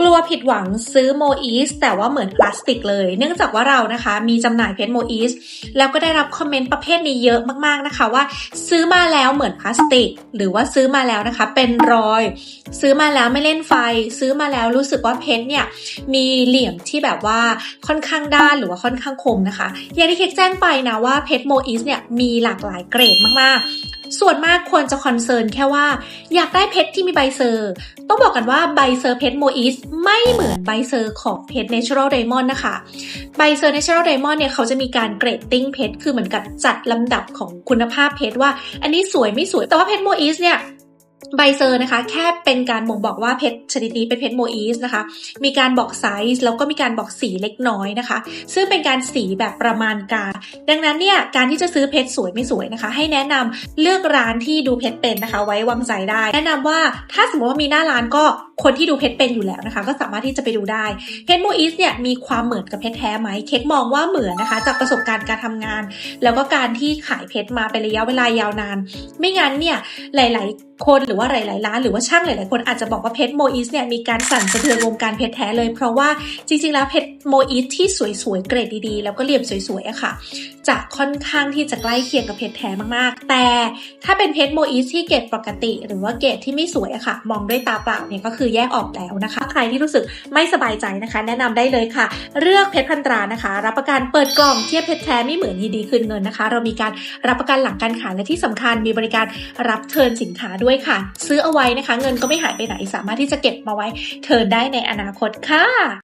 กลัวผิดหวังซื้อโมอีสแต่ว่าเหมือนพลาสติกเลย เนื่องจากว่าเรานะคะมีจำหน่ายเพชรโมอีสแล้วก็ได้รับคอมเมนต์ประเภทนี้เยอะมากๆนะคะว่า ซื้อมาแล้วเหมือนพลาสติก หรือว่าซื้อมาแล้วนะคะเป็นรอย ซื้อมาแล้วไม่เล่นไฟ ซื้อมาแล้วรู้สึกว่าเพชรเนี่ยมีเหลี่ยมที่แบบว่าค่อนข้างด้านหรือว่าค่อนข้างคมนะคะอย่างที่เคกแจ้งไปนะว่าเพชรโมอีสเนี่ยมีหลากหลายเกรดมากๆ ส่วนมากควรจะคอนเซิร์นแค่ว่า อยากได้เพชรที่มีใบเซอร์ ต้องบอกกันว่าใบเซอร์เพชรโมอิสไม่เหมือนใบเซอร์ของเพชรเนเชอรัลไดมอนด์นะคะ ใบเซอร์เนเชอรัลไดมอนด์เนี่ยเขาจะมีการเกรดติ้งเพชรคือเหมือนกับจัดลำดับของคุณภาพเพชรว่า อันนี้สวยไม่สวยแต่ว่าเพชรโมอิสเนี่ย ใบเซอร์นะคะ แค่เป็นการบ่งบอกว่าเพชรชนิดนี้เป็นเพชรโมอีสนะคะ มีการบอกไซส์แล้วก็มีการบอกสีเล็กน้อยนะคะ ซึ่งเป็นการสีแบบประมาณการ ดังนั้นเนี่ยการที่จะซื้อเพชรสวยไม่สวยนะคะ ให้แนะนำเลือกร้านที่ดูเพชรเป็นนะคะ ไว้วางใจได้ แนะนำว่าถ้าสมมติว่ามีหน้าร้านก็คนที่ดูเพชรเป็นอยู่แล้วนะคะ ก็สามารถที่จะไปดูได้ เพชรโมอีสเนี่ยมีความเหมือนกับเพชรแท้ไหมเค้กมองว่าเหมือนนะคะ จากประสบการณ์การทำงาน แล้วก็การที่ขายเพชรมาเป็นระยะเวลายาวนาน ไม่งั้นเนี่ยหลาย ๆ คนหรือว่าหลายๆร้านหรือว่าช่างหลาย ๆ คนอาจจะบอกว่าเพชรโมอีสเนี่ยมีการสั่นสะเทือนวงการเพชรแท้เลย เพราะว่าจริง ๆ แล้วเพชรโมอีสที่สวย ๆ เกรดดีๆ แล้วก็เหลี่ยมสวย ๆอะค่ะ จะค่อนข้างที่จะใกล้เคียงกับเพชรแท้มาก ๆ แต่ถ้าเป็นเพชรโมอีสที่เกรดปกติ หรือว่าเกรดที่ไม่สวยอะค่ะ มองด้วยตาเปล่าเนี่ยก็คือแยกออกแล้วนะคะ ใครที่รู้สึกไม่สบายใจนะคะ แนะนำได้เลยค่ะ เลือกเพชรพันตรานะคะ รับประกันเปิดกล่องเทียบเพชรแท้ไม่เหมือนยินดีคืนเงินนะคะ เรามีการรับประกันหลังการขายและที่สำคัญมีบริการรับเทิร์นสินค้าด้วยค่ะ ซื้อเอาไว้นะคะ เงินก็ไม่หายไปไหนสามารถที่จะเก็บมาไว้เทินได้ในอนาคตค่ะ